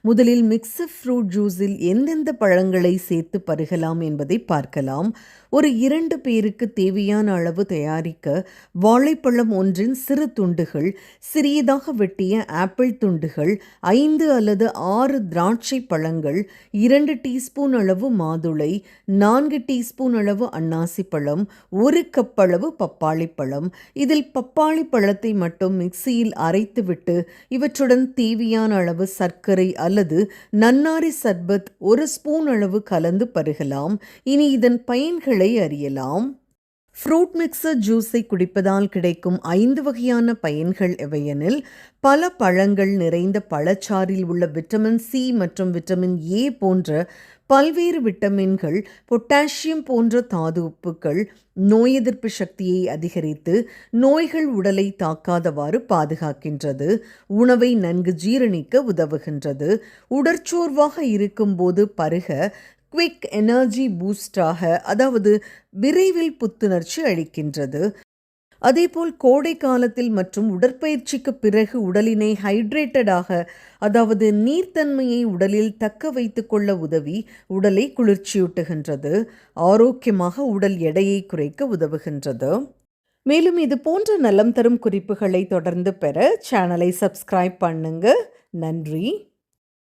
முதலில் mix fruit ஜூஸில் எந்தெந்த பழங்களை சேர்த்து பருகலாம் என்பதை பார்க்கலாம். ஒரு இரண்டு பேருக்கு தேவையான அளவு தயாரிக்க வாழைப்பழம் ஒன்றின் சிறு துண்டுகள் சிறியதாக வெட்டிய ஆப்பிள் துண்டுகள் ஐந்து அல்லது ஆறு திராட்சை பழங்கள் இரண்டு டீஸ்பூன் அளவு மாதுளை நான்கு டீஸ்பூன் அளவு அன்னாசி பழம் ஒரு கப் அளவு பப்பாளி பழம். இதில் பப்பாளி பழத்தை மட்டும் மிக்சியில் அரைத்துவிட்டு இவற்றுடன் தேவையான அளவு சர்க்கரை அல்லது நன்னாரி சர்பத் ஒரு ஸ்பூன் அளவு கலந்து பருகலாம். இனி இதன் பயன்களை அறியலாம். ஃப்ரூட் மிக்சர் ஜூஸை குடிப்பதால் கிடைக்கும் ஐந்து வகையான பயன்கள் எவையெனில் பல பழங்கள் நிறைந்த பழச்சாறில் உள்ள விட்டமின் சி மற்றும் விட்டமின் ஏ போன்ற பல்வேறு விட்டமின்கள் பொட்டாசியம் போன்ற தாது உப்புக்கள் நோய் எதிர்ப்பு சக்தியை அதிகரித்து நோய்கள் உடலை தாக்காதவாறு பாதுகாக்கின்றது. உணவை நன்கு ஜீரணிக்க உதவுகின்றது. உடற்சோர்வாக இருக்கும்போது பருக குவிக் எனர்ஜி பூஸ்டாக அதாவது விரைவில் புத்துணர்ச்சி அளிக்கின்றது. அதேபோல் கோடை காலத்தில் மற்றும் உடற்பயிற்சிக்கு பிறகு உடலினை ஹைட்ரேட்டடாக அதாவது நீர்த்தன்மையை உடலில் தக்க வைத்து கொள்ள உதவி உடலை குளிர்ச்சியூட்டுகின்றது. ஆரோக்கியமாக உடல் எடையை குறைக்க உதவுகின்றது. மேலும் இது போன்ற நலம் தரும் குறிப்புகளை தொடர்ந்து பெற சேனலை சப்ஸ்கிரைப் பண்ணுங்க. நன்றி.